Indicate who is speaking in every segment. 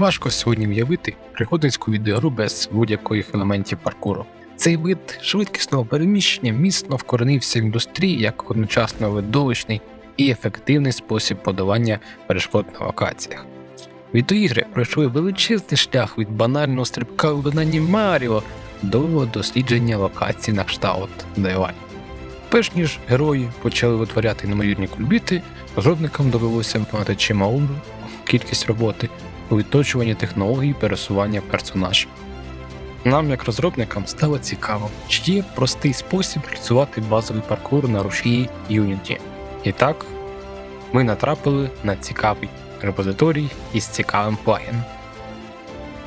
Speaker 1: Важко сьогодні уявити пригодницьку відеогру без будь-яких елементів паркуру. Цей вид швидкісного переміщення міцно вкоренився в індустрії як одночасно видовищний і ефективний спосіб подолання перешкод на локаціях. Відеоігри пройшли величезний шлях від банального стрибка у виконанні Маріо до дослідження локацій на кшталт Дейлайн. Перш ніж герої почали витворяти неймовірні кульбіти, розробникам довелося виконати чималу кількість роботи у відточуванні технологій пересування персонажів. Нам, як розробникам, стало цікаво, чи є простий спосіб реалізувати базовий паркур на рушії Unity. І так, ми натрапили на цікавий репозиторій із цікавим плагіном.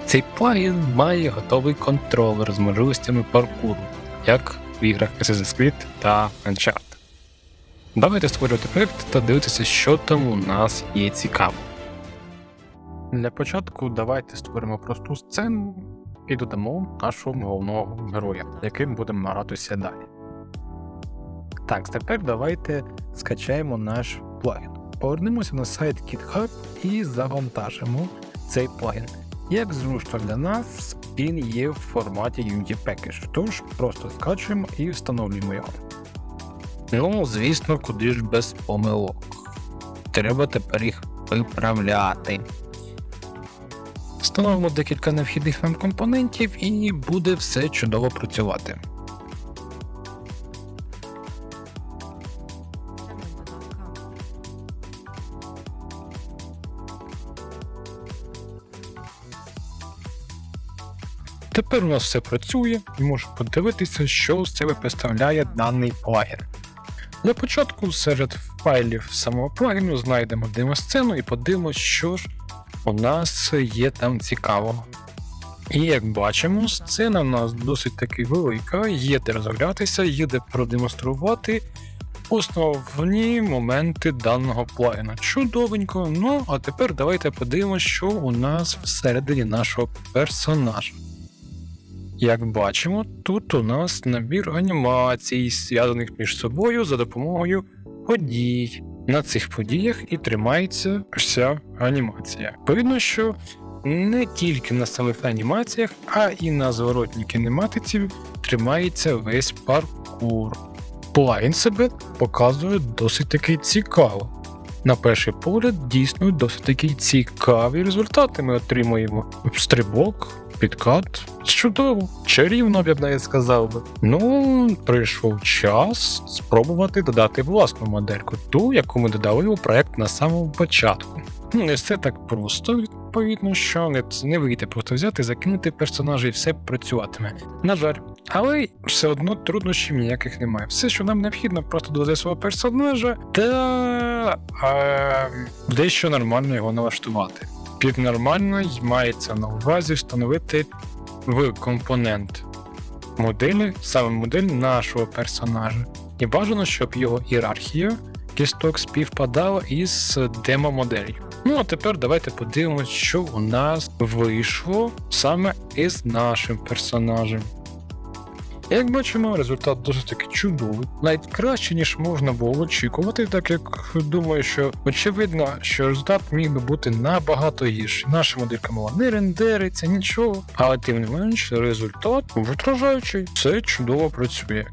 Speaker 1: Цей плагін має готовий контролер з можливостями паркуру, як в іграх Assassin's Creed та Uncharted. Давайте створювати проєкт та дивитися, що там у нас є цікаво. Для початку давайте створимо просту сцену і додамо нашого головного героя, яким будемо гратися далі. Так, тепер давайте скачаємо наш плагін. Повернемося на сайт GitHub і завантажимо цей плагін. Як зручно для нас, він є в форматі Unity Package, тож просто скачуємо і встановлюємо його. Ну, звісно, куди ж без помилок. Треба тепер їх виправляти. Встановимо декілька необхідних нам компонентів і буде все чудово працювати. Тепер у нас все працює і можемо подивитися, що з себе представляє даний плагін. Для початку серед файлів самого плагіну знайдемо демосцену і подивимося, що ж у нас є там цікавого. І як бачимо, сцена у нас досить таки велика, є де розглядатися, є де продемонструвати основні моменти даного плагіна. Чудовенько. Ну, а тепер давайте подивимося, що у нас всередині нашого персонажа. Як бачимо, тут у нас набір анімацій, зв'язаних між собою за допомогою подій. На цих подіях і тримається вся анімація. Видно, що не тільки на самих анімаціях, а і на зворотній кінематиці тримається весь паркур. Плагін себе показує досить таки цікаво. На перший погляд, дійсно досить таки цікаві результати ми отримуємо. Стрибок, підкат. Чудово, чарівно, я б навіть сказав би. Ну, прийшов час спробувати додати власну модельку, ту, яку ми додали у проект на самому початку. Не все так просто, відповідно, що не, не вийде просто взяти, закинути персонажа і все працюватиме. На жаль. Але все одно труднощів ніяких немає. Все, що нам необхідно, просто додати свого персонажа та е, дещо нормально його налаштувати. Під нормально й мається на увазі встановити в компонент моделі, саме модель нашого персонажа. І бажано, щоб його ієрархія кісток співпадала із демо-моделлю. Ну а тепер давайте подивимось, що у нас вийшло саме із нашим персонажем. Як бачимо, результат досить таки чудовий, навіть краще, ніж можна було очікувати, так як думаю, що очевидно, що результат міг би бути набагато гірший. Наша моделька мала не рендериться, нічого, але тим не менш, результат вражаючий, все чудово працює.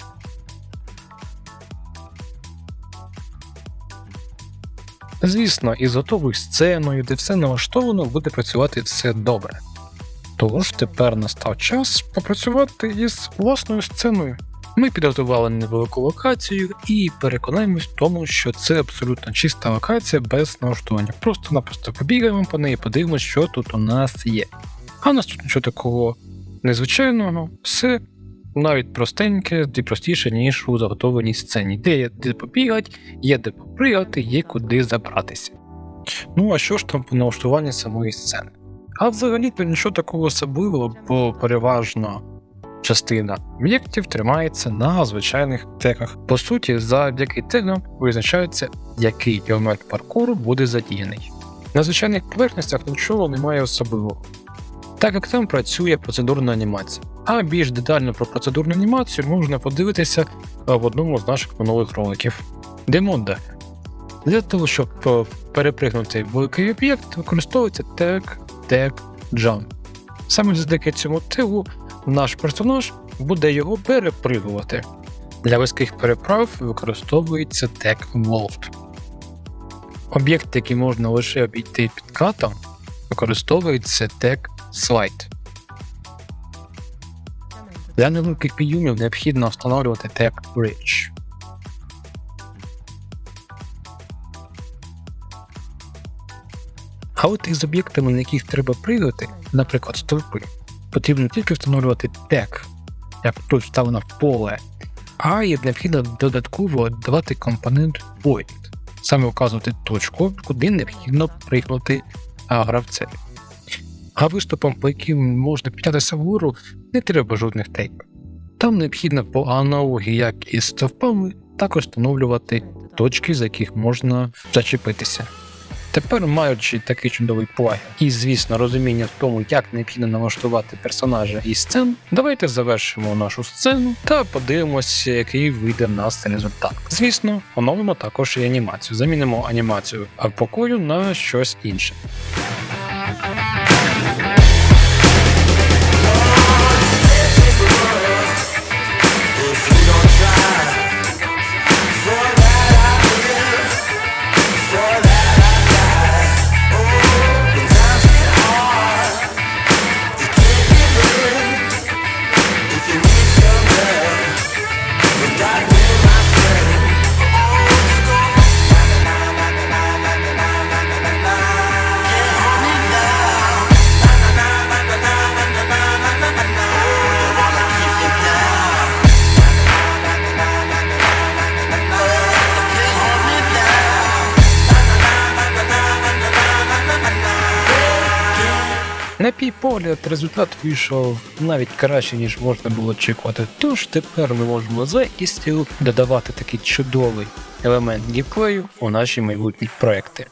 Speaker 1: Звісно, із готовою сценою, де все налаштовано, буде працювати все добре. Тож тепер настав час попрацювати із власною сценою. Ми підготували невелику локацію і переконаємось в тому, що це абсолютно чиста локація без налаштування. Просто-напросто побігаємо по неї, подивимося, що тут у нас є. А у нас тут нічого такого незвичайного, все навіть простеньке і простіше, ніж у заготовленій сцені, де є де побігати, є де попригати, є куди забратися. Ну а що ж там по налаштуванні самої сцени? А взагалі то нічого такого особливого, бо переважно частина об'єктів тримається на звичайних теках. По суті, завдяки тегам визначається, який елемент паркуру буде задіяний. На звичайних поверхностях нічого немає особливого, так як там працює процедурна анімація. А більш детально про процедурну анімацію можна подивитися в одному з наших минулих роликів. Демонда. Для того, щоб е, перепригнути великий об'єкт, використовується тег, тег, jump. Саме завдяки цьому тилу наш персонаж буде його перепригувати. Для вузьких переправ використовується тег Wolf. Об'єкт, який можна лише обійти підкатом, використовується тег Slide. Для невеликих підйомів необхідно встановлювати тег Bridge. А от із об'єктами, на яких треба пригати, наприклад, стовпи, потрібно тільки встановлювати тег, як тут вставлено поле, а є необхідно додатково додавати компонент Void, саме вказувати точку, куди необхідно пригнути а, гравцеві. А виступом, по яким можна піднятися вгору, не треба жодних тейпів. Там необхідно по аналогії, як із стовпами, також встановлювати точки, за яких можна зачепитися. Тепер, маючи такий чудовий плагін і, звісно, розуміння в тому, як необхідно налаштувати персонажа і сцен, давайте завершимо нашу сцену та подивимося, який вийде в нас результат. Звісно, оновимо також і анімацію. Замінимо анімацію в покою на щось інше. На мій погляд, результат вийшов навіть краще, ніж можна було очікувати. Тож тепер ми можемо за істіл додавати такий чудовий елемент гіплею у наші майбутні проекти.